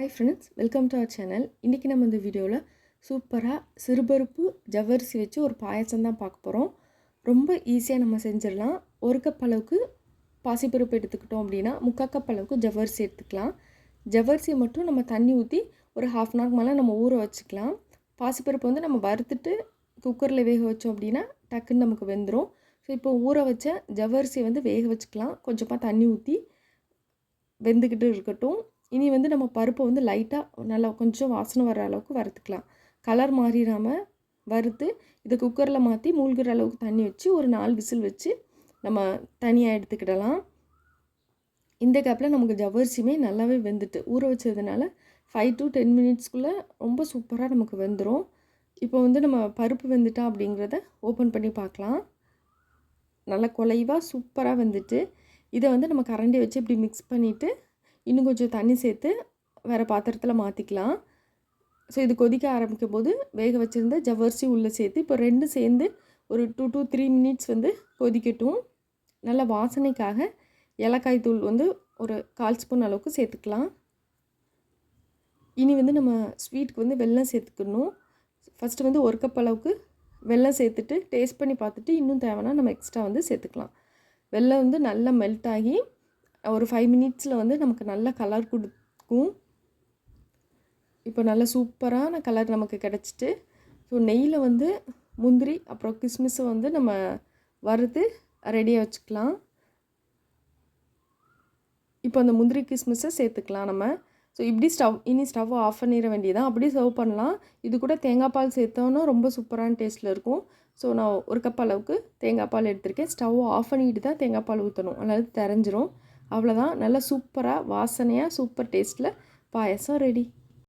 Hi friends welcome to our channel இன்றைக்கி நம்ம இந்த வீடியோவில் சூப்பராக சிறுபருப்பு ஜவ்வரிசி வச்சு ஒரு பாயசம் தான் பார்க்க போகிறோம் ரொம்ப ஈஸியாக நம்ம செஞ்சிடலாம். ஒரு கப் அளவுக்கு பாசிப்பருப்பு எடுத்துக்கிட்டோம் அப்படின்னா முக்கால் கப் அளவுக்கு ஜவ்வரிசி எடுத்துக்கலாம். ஜவ்வரிசியை மட்டும் நம்ம தண்ணி ஊற்றி ஒரு ஹாஃப் அன் ஹவர் மேலே நம்ம ஊற வச்சுக்கலாம். பாசிப்பருப்பு வந்து நம்ம வறுத்துட்டு குக்கரில் வேக வச்சோம் அப்படின்னா டக்குன்னு நமக்கு வெந்துடும் ஸோ இப்போ ஊற வச்ச ஜவ்வரிசியை வந்து வேக வச்சுக்கலாம். கொஞ்சமாக தண்ணி ஊற்றி வெந்துக்கிட்டு இருக்கட்டும். இனி வந்து நம்ம பருப்பை வந்து லைட்டாக நல்லா கொஞ்சம் வாசனை வர அளவுக்கு வறுத்துக்கலாம். கலர் மாறிடாமல் வறுத்து இதை குக்கரில் மாற்றி மூழ்கிற அளவுக்கு தண்ணி வச்சு ஒரு நாலு விசில் வச்சு நம்ம தனியாக எடுத்துக்கிடலாம். இந்த கேப்பில் நமக்கு ஜவ்வரிசியுமே நல்லாவே வெந்துட்டு ஊற வச்சதுனால ஃபைவ் டு டென் மினிட்ஸ்க்குள்ளே ரொம்ப சூப்பராக நமக்கு வெந்துடும் இப்போ வந்து நம்ம பருப்பு வெந்துட்டா அப்படிங்கிறத ஓப்பன் பண்ணி பார்க்கலாம். நல்லா குலைவாக சூப்பராக வெந்துட்டு இதை வந்து நம்ம கரண்டி வச்சு இப்படி மிக்ஸ் பண்ணிவிட்டு இன்னும் கொஞ்சம் தண்ணி சேர்த்து வேறு பாத்திரத்தில் மாற்றிக்கலாம் ஸோ இது கொதிக்க ஆரம்பிக்கும் போது வேக வச்சுருந்த ஜவ்வரிசி உள்ளே சேர்த்து இப்போ ரெண்டும் சேர்ந்து ஒரு டூ டூ த்ரீ மினிட்ஸ் வந்து கொதிக்கட்டும். நல்ல வாசனைக்காக ஏலக்காய் தூள் வந்து ஒரு கால் ஸ்பூன் அளவுக்கு சேர்த்துக்கலாம். இனி வந்து நம்ம ஸ்வீட்டுக்கு வந்து வெல்லம் சேர்த்துக்கணும். ஃபஸ்ட்டு வந்து ஒரு கப் அளவுக்கு வெல்லம் சேர்த்துட்டு டேஸ்ட் பண்ணி பார்த்துட்டு இன்னும் தேவைன்னா நம்ம எக்ஸ்ட்ரா வந்து சேர்த்துக்கலாம். வெல்லம் வந்து நல்லா மெல்ட் ஆகி ஒரு ஃபைவ் மினிட்ஸில் வந்து நமக்கு நல்ல கலர் கொடுக்கும். இப்போ நல்ல சூப்பரான கலர் நமக்கு கிடச்சிட்டு ஸோ நெய்யில் வந்து முந்திரி அப்புறம் கிஸ்மிஸை வந்து நம்ம வறுத்து ரெடியாக வச்சுக்கலாம். இப்போ அந்த முந்திரி கிஸ்மிஸை சேர்த்துக்கலாம் நம்ம. ஸோ இப்படி ஸ்டவ் இனி ஸ்டவ் ஆஃப் பண்ணிட வேண்டியதான் அப்படி சர்வ் பண்ணலாம். இது கூட தேங்காய் பால் சேர்த்தோன்னா ரொம்ப சூப்பரான டேஸ்ட்டில் இருக்கும். ஸோ நான் ஒரு கப் அளவுக்கு தேங்காய் பால் எடுத்திருக்கேன். ஸ்டவ் ஆஃப் பண்ணிட்டு தான் தேங்காய் பால் ஊற்றணும் அதனால் தெரிஞ்சிரும். அவ்வளோதான் நல்லா சூப்பராக வாசனையாக சூப்பர் டேஸ்ட்டில் பாயசம் ரெடி